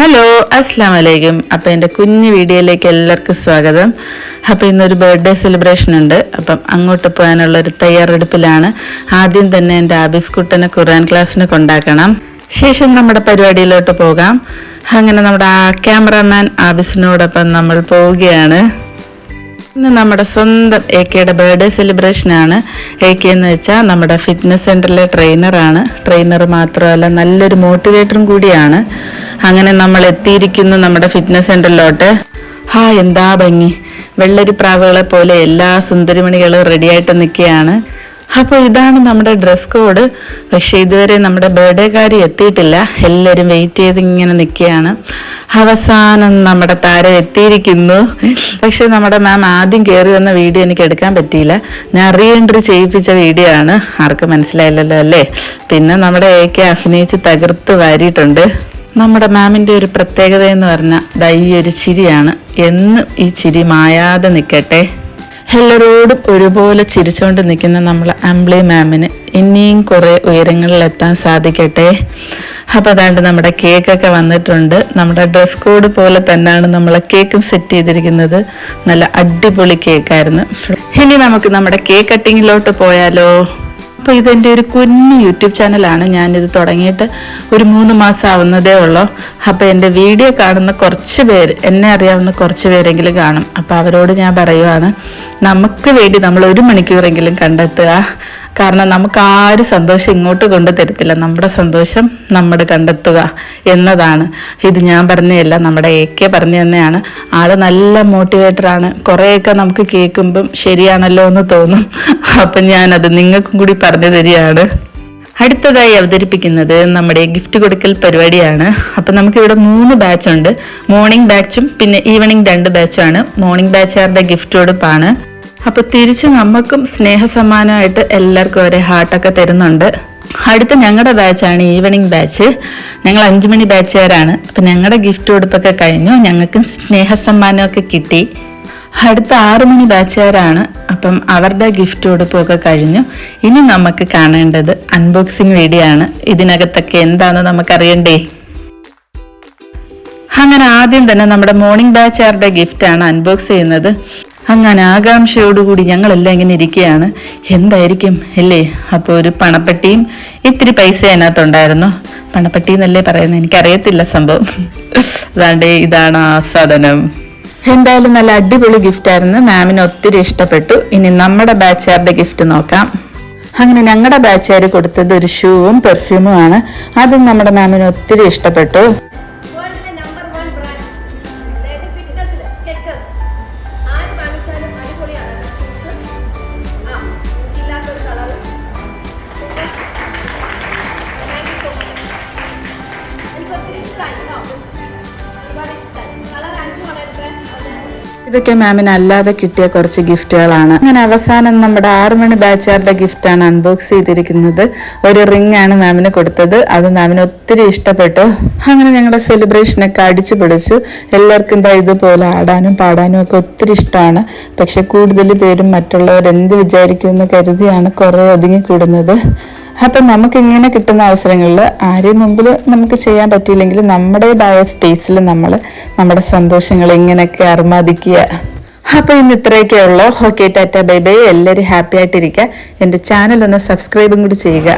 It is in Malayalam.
ഹലോ അസ്സാം വലൈക്കും അപ്പം എന്റെ കുഞ്ഞു വീഡിയോയിലേക്ക് എല്ലാവർക്കും സ്വാഗതം. അപ്പം ഇന്നൊരു ബർത്ത്ഡേ സെലിബ്രേഷൻ ഉണ്ട്. അപ്പം അങ്ങോട്ട് പോകാനുള്ള ഒരു തയ്യാറെടുപ്പിലാണ് ആദ്യം തന്നെ എന്റെ ആബിസ് കുട്ടനെ ഖുർആൻ ക്ലാസ്സിന് കൊണ്ടാക്കണം. ശേഷം നമ്മുടെ പരിപാടിയിലോട്ട് പോകാം. അങ്ങനെ നമ്മുടെ ക്യാമറമാൻ ആബിസിനോടൊപ്പം നമ്മൾ പോവുകയാണ്. ഇന്ന് നമ്മുടെ സ്വന്തം എ കെയുടെ ബർത്ത്ഡേ സെലിബ്രേഷൻ ആണ്. എ കെ എന്ന് വെച്ചാൽ നമ്മുടെ ഫിറ്റ്നസ് സെന്ററിലെ ട്രെയിനറാണ് ട്രെയിനർ മാത്രമല്ല നല്ലൊരു മോട്ടിവേറ്ററും കൂടിയാണ്. അങ്ങനെ നമ്മൾ എത്തിയിരിക്കുന്നു നമ്മുടെ ഫിറ്റ്നസ് സെന്ററിലോട്ട് ഹാ എന്താ ഭംഗി. വെള്ളരി പ്രാവുകളെ പോലെ എല്ലാ സുന്ദരിമണികളും റെഡിയായിട്ട് നിൽക്കുകയാണ്. അപ്പോൾ ഇതാണ് നമ്മുടെ ഡ്രസ് കോഡ് പക്ഷേ ഇതുവരെ നമ്മുടെ ബർത്ത്ഡേക്കാരി എത്തിയിട്ടില്ല. എല്ലാവരും വെയിറ്റ് ചെയ്ത് ഇങ്ങനെ നിൽക്കുകയാണ്. അവസാനം നമ്മുടെ താരം എത്തിയിരിക്കുന്നു. പക്ഷെ നമ്മുടെ മാം ആദ്യം കയറി വന്ന വീഡിയോ എനിക്ക് എടുക്കാൻ പറ്റിയില്ല. ഞാൻ റീ എൻട്രി ചെയ്യിപ്പിച്ച വീഡിയോ ആണ്. ആർക്കും മനസ്സിലായില്ലല്ലോ അല്ലേ? പിന്നെ നമ്മുടെ എ കെ അഭിനയിച്ച് തകർത്ത് വാരിയിട്ടുണ്ട്. നമ്മുടെ മാമിന്റെ ഒരു പ്രത്യേകത എന്ന് പറഞ്ഞാൽ ദയ്യൊരു ഒരു ചിരിയാണ്. എന്നും ഈ ചിരി മായാതെ നിൽക്കട്ടെ എല്ലാവരോടും ഒരുപോലെ ചിരിച്ചുകൊണ്ട് നിൽക്കുന്ന നമ്മളെ അംബ്ലി മാമിന് ഇനിയും കുറേ ഉയരങ്ങളിലെത്താൻ സാധിക്കട്ടെ. അപ്പോൾ അതാണ്ട് നമ്മുടെ കേക്കൊക്കെ വന്നിട്ടുണ്ട്. നമ്മുടെ ഡ്രസ് കോഡ് പോലെ തന്നെയാണ് നമ്മൾ കേക്കും സെറ്റ് ചെയ്തിരിക്കുന്നത്. നല്ല അടിപൊളി കേക്കായിരുന്നു. ഇനി നമുക്ക് നമ്മുടെ കേക്ക് കട്ടിങ്ങിലോട്ട് പോയാലോ? അപ്പോൾ ഇതെന്റെ ഒരു കുഞ്ഞു യൂട്യൂബ് ചാനലാണ്. ഞാനിത് തുടങ്ങിയിട്ട് ഒരു മൂന്ന് മാസം ആവുന്നതേ ഉള്ളൂ. അപ്പോൾ എന്റെ വീഡിയോ കാണുന്ന കുറച്ച് പേര് എന്നെ അറിയാവുന്ന കുറച്ച് പേരെങ്കിലും കാണും. അപ്പോൾ അവരോട് ഞാൻ പറയുവാണ് നമുക്ക് വേണ്ടി നമ്മൾ ഒരു മണിക്കൂറെങ്കിലും കണ്ടെത്തുക. കാരണം നമുക്ക് ആരും സന്തോഷം ഇങ്ങോട്ട് കൊണ്ടു തരത്തില്ല. നമ്മുടെ സന്തോഷം നമ്മൾ കണ്ടെത്തുക എന്നതാണ്. ഇത് ഞാൻ പറഞ്ഞതല്ല നമ്മുടെ എ കെ പറഞ്ഞു തന്നെയാണ്. ആൾ നല്ല മോട്ടിവേറ്ററാണ് കുറേയൊക്കെ നമുക്ക് കേൾക്കുമ്പം ശരിയാണല്ലോ എന്ന് തോന്നും. അപ്പം ഞാനത് നിങ്ങൾക്കും കൂടി പറഞ്ഞു തരികയാണ്. അടുത്തതായി അവതരിപ്പിക്കുന്നത് നമ്മുടെ ഗിഫ്റ്റ് കൊടുക്കൽ പരിപാടിയാണ്. അപ്പം നമുക്കിവിടെ മൂന്ന് ബാച്ചുണ്ട് മോർണിംഗ് ബാച്ചും പിന്നെ ഈവനിങ് രണ്ട് ബാച്ചുമാണ് മോർണിംഗ് ബാച്ചുകാരുടെ ഗിഫ്റ്റ് കൊടുപ്പാണ്. അപ്പൊ തിരിച്ച് നമുക്കും സ്നേഹസമ്മാനമായിട്ട് എല്ലാവർക്കും ഒരേ ഹാർട്ടൊക്കെ തരുന്നുണ്ട്. അടുത്ത ഞങ്ങളുടെ ബാച്ചാണ് ഈവനിങ് ബാച്ച് ഞങ്ങൾ അഞ്ചു മണി ബാച്ചുകാരാണ് അപ്പം ഞങ്ങളുടെ ഗിഫ്റ്റ് കൊടുപ്പൊക്കെ കഴിഞ്ഞു. ഞങ്ങൾക്ക് സ്നേഹസമ്മാനമൊക്കെ കിട്ടി. അടുത്ത ആറു മണി ബാച്ചുകാരാണ് അപ്പം അവരുടെ ഗിഫ്റ്റ് കൊടുപ്പൊക്കെ കഴിഞ്ഞു. ഇനി നമുക്ക് കാണേണ്ടത് അൺബോക്സിങ് വീഡിയോ ആണ്. ഇതിനകത്തൊക്കെ എന്താണെന്ന് നമുക്കറിയണ്ടേ? അങ്ങനെ ആദ്യം തന്നെ നമ്മുടെ മോർണിംഗ് ബാച്ചുകാരുടെ ഗിഫ്റ്റാണ് അൺബോക്സ് ചെയ്യുന്നത്. അങ്ങനെ ആകാംക്ഷയോടുകൂടി ഞങ്ങളെല്ലാം ഇങ്ങനെ ഇരിക്കുകയാണ്. എന്തായിരിക്കും? അല്ലേ? അപ്പോൾ ഒരു പണപ്പെട്ടിയും ഇത്തിരി പൈസ അതിനകത്തുണ്ടായിരുന്നു. പണപ്പെട്ടി എന്നല്ലേ പറയുന്നത്? എനിക്കറിയത്തില്ല സംഭവം. അതാണ്ട് ഇതാണ് ആസാധനം എന്തായാലും നല്ല അടിപൊളി ഗിഫ്റ്റ് ആയിരുന്നു. മാമിന് ഒത്തിരി ഇഷ്ടപ്പെട്ടു. ഇനി നമ്മുടെ ബാച്ചുകാരുടെ ഗിഫ്റ്റ് നോക്കാം. അങ്ങനെ ഞങ്ങളുടെ ബാച്ചുകാർ കൊടുത്തത് ഒരു ഷൂവും പെർഫ്യൂമും ആണ്. അതും നമ്മുടെ മാമിന് ഒത്തിരി ഇഷ്ടപ്പെട്ടു. ഇതൊക്കെ മാമിന് അല്ലാതെ കിട്ടിയ കുറച്ച് ഗിഫ്റ്റുകളാണ്. അങ്ങനെ അവസാനം നമ്മുടെ ആറുമണി ബാച്ചുകാരുടെ ഗിഫ്റ്റാണ് അൺബോക്സ് ചെയ്തിരിക്കുന്നത്. ഒരു റിംഗ് ആണ് മാമിന് കൊടുത്തത്. അത് മാമിന് ഒത്തിരി ഇഷ്ടപ്പെട്ടു. അങ്ങനെ ഞങ്ങളുടെ സെലിബ്രേഷനൊക്കെ അടിച്ചു പിടിച്ചു എല്ലാവർക്കും എന്താ ഇതുപോലെ ആടാനും പാടാനും ഒക്കെ ഒത്തിരി ഇഷ്ടമാണ്. പക്ഷെ കൂടുതൽ പേരും മറ്റുള്ളവർ എന്ത് വിചാരിക്കുമെന്ന് കരുതിയാണ് കുറേ ഒതുങ്ങിക്കൂടുന്നത്. അപ്പം നമുക്ക് ഇങ്ങനെ കിട്ടുന്ന അവസരങ്ങളിൽ ആരെയും മുമ്പിൽ നമുക്ക് ചെയ്യാൻ പറ്റിയില്ലെങ്കിൽ നമ്മുടേതായ സ്പേസിൽ നമ്മൾ നമ്മുടെ സന്തോഷങ്ങൾ ഇങ്ങനെയൊക്കെ അർമാദിക്കുക. അപ്പോൾ ഇന്ന് ഇത്രയൊക്കെ ഉള്ളൂ. Okay tata bye bye. എല്ലാവരും ഹാപ്പി ആയിട്ടിരിക്കുക. എന്റെ ചാനൽ ഒന്ന് സബ്സ്ക്രൈബും കൂടി ചെയ്യുക.